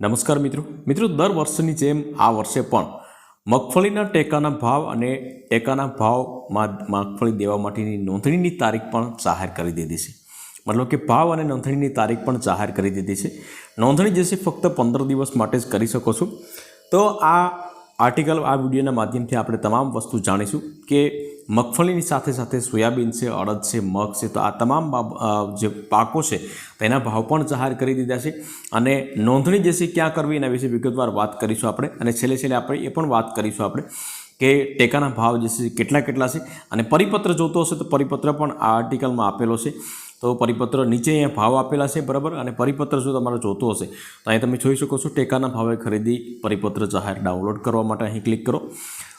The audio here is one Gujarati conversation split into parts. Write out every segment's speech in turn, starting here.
નમસ્કાર મિત્રો. મિત્રો, દર વર્ષની જેમ આ વર્ષે પણ મગફળીના ટેકાના ભાવ અને ટેકાના ભાવમાં મગફળી દેવા માટેની નોંધણીની તારીખ પણ જાહેર કરી દીધી છે. મતલબ કે ભાવ અને નોંધણીની તારીખ પણ જાહેર કરી દીધી છે. નોંધણી જે છે ફક્ત પંદર દિવસ માટે જ કરી શકો છો. તો આ આર્ટિકલ આ વિડીયોના માધ્યમથી આપણે તમામ વસ્તુ જાણીશું કે મગફળીની સાથે સાથે સોયાબીન છે, અડદ છે, મગ છે, તો આ તમામ જે પાકો છે તેના ભાવ પણ જાહેર કરી દીધા છે અને નોંધણી જે છે ક્યાં કરવી એના વિશે વિગતવાર વાત કરીશું આપણે અને છેલ્લે છેલ્લે આપણે એ પણ વાત કરીશું આપણે કે ટેકાના ભાવ જે છે, કેટલા કેટલા છે અને પરિપત્ર જોતો હશે તો પરિપત્ર પણ આ આર્ટિકલમાં આપેલો છે. તો પરિપત્ર નીચે અહીંયા ભાવ આપેલા છે, બરાબર? અને પરિપત્ર જો તમારે જોતો હશે? તો અહીં તમે જોઈ શકો છો, ટેકાના ભાવે ખરીદી પરિપત્ર જાહેર ડાઉનલોડ કરવા માટે અહીં ક્લિક કરો.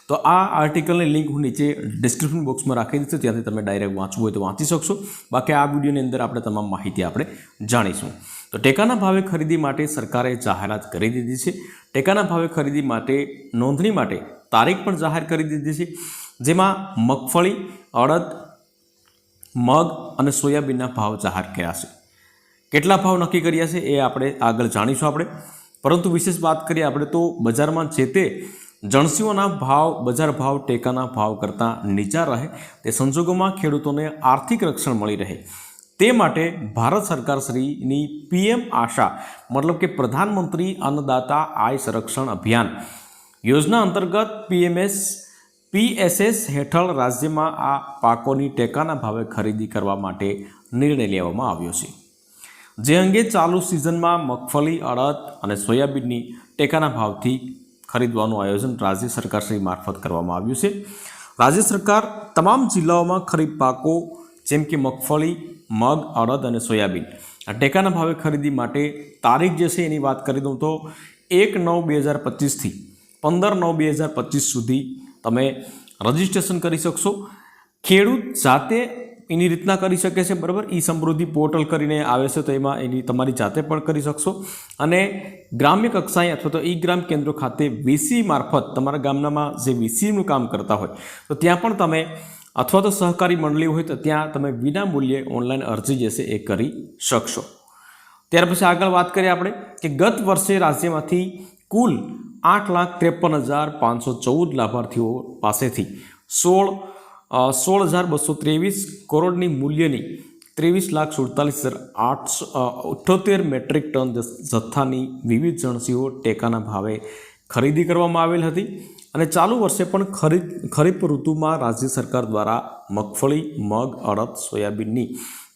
તો આ આર્ટિકલની લિંક હું નીચે ડિસ્ક્રિપ્શન બોક્સમાં રાખી દઈશું, ત્યાંથી તમે ડાયરેક્ટ વાંચવું હોય તો વાંચી શકશો. બાકી આ વિડીયોની અંદર આપણે તમામ માહિતી આપણે જાણીશું. તો ટેકાના ભાવે ખરીદી માટે સરકારે જાહેરાત કરી દીધી છે. ટેકાના ભાવે ખરીદી માટે નોંધણી માટે તારીખ પણ જાહેર કરી દીધી છે. જેમાં મગફળી, અડદ મગ અને સોયાબીનના ભાવ જાહેર કર્યા છે. કેટલા ભાવ નક્કી કર્યા છે એ આપણે આગળ જાણીશું આપણે. પરંતુ વિશેષ વાત કરીએ આપણે તો બજારમાં જે તે જણસીઓના ભાવ, બજાર ભાવ, ટેકાના ભાવ કરતાં નીચા રહે, તે સંજોગોમાં ખેડૂતોને આર્થિક રક્ષણ મળી રહે. તે માટે ભારત સરકાર શ્રીની પીએમ આશા, મતલબ કે પ્રધાનમંત્રી અન્નદાતા આય સંરક્ષણ અભિયાન યોજના અંતર્ગત પીએમએસ પીએસએસ હેઠળ રાજ્યમાં આ પાકોની ટેકાના ભાવે ખરીદી કરવા માટે નિર્ણય લેવામાં આવ્યો છે. જે અંગે ચાલુ સિઝનમાં મગફળી, અડદ અને સોયાબીનની ટેકાના ભાવથી ખરીદવાનું આયોજન રાજ્ય સરકારશ્રી મારફત કરવામાં આવ્યું છે. રાજ્ય સરકાર તમામ જિલ્લાઓમાં ખરીફ પાકો જેમ કે મગફળી, મગ, અડદ અને સોયાબીન આ ટેકાના ભાવે ખરીદી માટે તારીખ જે છે એની વાત કરી દઉં તો એક નવ બે હજાર પચીસથી પંદર નવ બે હજાર પચીસ સુધી તમે રજિસ્ટ્રેશન કરી શકશો. ખેડૂત જાતે એની રીતના કરી શકે છે, બરાબર? ઈ સમૃદ્ધિ પોર્ટલ કરીને આવે છે, તો એમાં એની તમારી જાતે પણ કરી શકશો. અને ગ્રામ્ય કક્ષાએ અથવા તો ઈ ગ્રામ કેન્દ્રો ખાતે વીસી મારફત તમારા ગામનામાં જે વીસીનું કામ કરતા હોય, તો ત્યાં પણ તમે અથવા તો સહકારી મંડળી હોય, તો ત્યાં તમે વિના મૂલ્યે ઓનલાઈન અરજી જે છે એ કરી શકશો. ત્યાર પછી આગળ વાત કરીએ આપણે કે ગત વર્ષે રાજ્યમાંથી કુલ આઠ લાખ ત્રેપન હજાર પાંચસો ચૌદ લાભાર્થીઓ પાસેથી સોળ સોળ હજાર બસો ત્રેવીસ કરોડની મૂલ્યની ત્રેવીસ લાખ સુડતાલીસ હજાર આઠસો અઠ્ઠોતેર મેટ્રિક ટન જથ્થાની વિવિધ જણસીઓ ટેકાના ભાવે ખરીદી કરવામાં આવેલ હતી અને ચાલુ વર્ષે પણ ખરીદ, ખરીફ ઋતુમાં રાજ્ય સરકાર દ્વારા મગફળી, મગ, અડદ, સોયાબીનની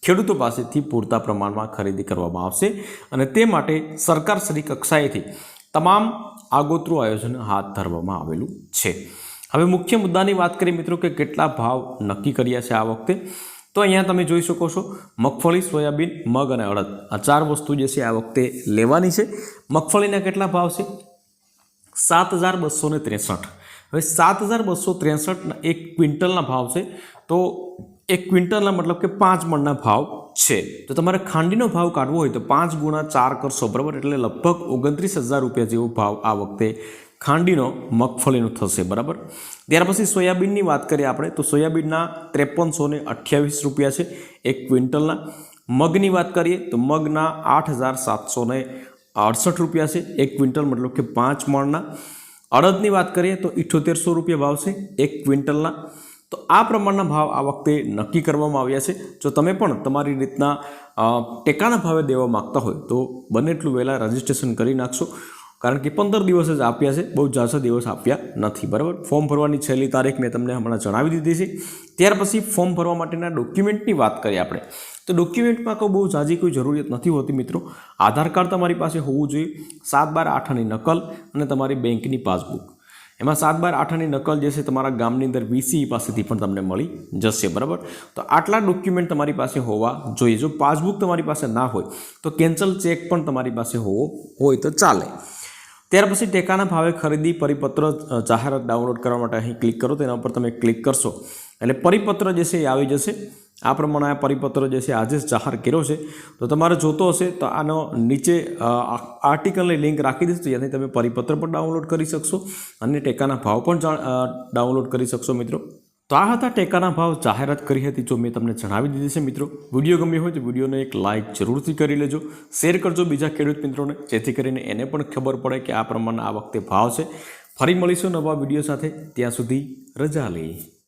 ખેડૂતો પાસેથી પૂરતા પ્રમાણમાં ખરીદી કરવામાં આવશે અને તે માટે સરકારશ્રી કક્ષાએથી તમામ આગોતરું આયોજન હાથ ધરવામાં આવેલું છે. હવે મુખ્ય મુદ્દાની વાત કરીએ મિત્રો કે કેટલા ભાવ નક્કી કર્યા છે આ વખતે? તો અહીંયા તમે જોઈ શકો છો, મગફળી, સોયાબીન, મગ અને અડદ આ ચાર વસ્તુ જે છે આ વખતે લેવાની છે. મગફળીના કેટલા ભાવ છે? સાત હજાર બસો ત્રેસઠ. હવે સાત હજાર બસો ત્રેસઠના એક ક્વિન્ટલના ભાવ છે. તો એક ક્વિન્ટલના મતલબ કે પાંચ મણના ભાવ છે. તો તમારે ખાંડીનો ભાવ કાઢવો હોય તો પાંચ ગુણા ચાર કરશો, બરાબર? એટલે લગભગ ઓગણત્રીસ હજાર રૂપિયા જેવો ભાવ આ વખતે ખાંડીનો મગફળીનો થશે, બરાબર? ત્યાર પછી સોયાબીનની વાત કરીએ આપણે, તો સોયાબીનના ત્રેપનસો ને અઠ્યાવીસ રૂપિયા છે એક ક્વિન્ટલના. મગની વાત કરીએ તો મગના આઠ હજાર સાતસો ને અડસઠ રૂપિયા છે એક ક્વિન્ટલ, મતલબ કે પાંચ મણના. અડદની વાત કરીએ તો ઇઠ્ઠોતેરસો રૂપિયા ભાવ છે એક ક્વિન્ટલના. તો આ પ્રમાણના ભાવ આ વખતે નક્કી કરવામાં આવ્યા છે. જો તમે પણ તમારી રીતના ટેકાના ભાવે દેવા માગતા હોય, તો બને એટલું વહેલા રજિસ્ટ્રેશન કરી નાખશો. કારણ કે પંદર દિવસ જ આપ્યા છે, બહુ ઝાઝા દિવસ આપ્યા નથી, બરાબર? ફોર્મ ભરવાની છેલ્લી તારીખ મેં તમને હમણાં જણાવી દીધી છે. ત્યાર પછી ફોર્મ ભરવા માટેના ડોક્યુમેન્ટની વાત કરીએ આપણે. તો ડોક્યુમેન્ટમાં કોઈ બહુ ઝાઝી કોઈ જરૂરિયાત નથી હોતી મિત્રો. આધાર કાર્ડ તમારી પાસે હોવું જોઈએ, સાત બાર આઠની નકલ અને તમારી બેંકની પાસબુક. એમાં સાત બાર આઠની નકલ જે છે તમારા ગામની અંદર વીસી પાસેથી પણ તમને મળી જશે, બરાબર? તો આટલા ડોક્યુમેન્ટ તમારી પાસે હોવા જોઈએ. જો પાસબુક તમારી પાસે ના હોય, તો કેન્સલ ચેક પણ તમારી પાસે હોવો હોય તો ચાલે. ત્યાર પછી ટેકાના ભાવે ખરીદી પરિપત્ર જાહેરાત ડાઉનલોડ કરવા માટે અહીં ક્લિક કરો. તેના ઉપર તમે ક્લિક કરશો. એટલે પરિપત્ર જે છે એ આવી જશે. આ પ્રમાણે આ પરિપત્ર જે છે આજે જ જાહેર કર્યો છે. તો તમારે જોતો હશે તો આનો નીચે આર્ટિકલની લિંક રાખી દઈશ તો ત્યાંથી તમે પરિપત્ર પણ ડાઉનલોડ કરી શકશો અને ટેકાના ભાવ પણ ડાઉનલોડ કરી શકશો મિત્રો. તો આ હતા ટેકાના ભાવ જાહેરાત કરી હતી જો મેં તમને જણાવી દીધી છે મિત્રો. વીડિયો ગમ્યો હોય તો વિડીયોને એક લાઇક જરૂરથી કરી લેજો. શેર કરજો બીજા ખેડૂત મિત્રોને, જેથી કરીને એને પણ ખબર પડે કે આ પ્રમાણે આ વખતે ભાવ છે. ફરી મળીશું નવા વીડિયો સાથે. ત્યાં સુધી રજા લઈએ